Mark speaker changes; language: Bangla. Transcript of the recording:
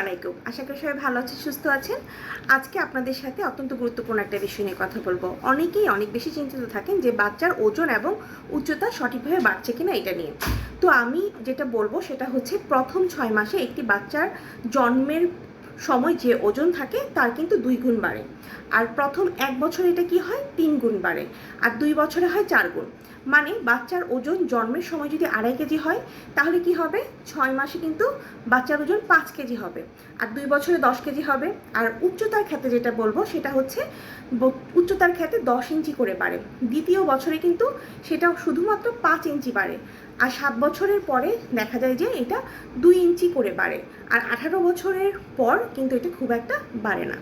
Speaker 1: আলাইকুম। আশা করি সবাই ভালো আছেন, সুস্থ আছেন। আজকে আপনাদের সাথে অত্যন্ত গুরুত্বপূর্ণ একটা বিষয় নিয়ে কথা বলব। অনেকেই অনেক বেশি চিন্তিত থাকেন যে বাচ্চার ওজন এবং উচ্চতা সঠিকভাবে বাড়ছে কিনা এটা নিয়ে। তো আমি যেটা বলব সেটা হচ্ছে প্রথম ছয় মাসে একটি বাচ্চার জন্মের সময় যে ওজন থাকে তার কিন্তু দুই গুণ বাড়ে। আর প্রথম এক বছরে এটা কি হয়? তিন গুণ বাড়ে। আর দুই বছরে হয় চার গুণ। মানে বাচ্চার ওজন জন্মের সময় যদি আড়াই কেজি হয়, তাহলে কি হবে? ছয় মাসে কিন্তু বাচ্চার ওজন পাঁচ কেজি হবে। আর দুই বছরে দশ কেজি হবে। আর উচ্চতার ক্ষেত্রে যেটা বলব, সেটা হচ্ছে উচ্চতার ক্ষেত্রে দশ ইঞ্চি করে বাড়ে। দ্বিতীয় বছরে কিন্তু সেটা শুধুমাত্র পাঁচ ইঞ্চি বাড়ে। আর সাত বছরের পরে দেখা যায় যে এটা দুই ইঞ্চি করে বাড়ে। আর আঠারো বছরের পর কিন্তু এটা খুব একটা বাড়ে না।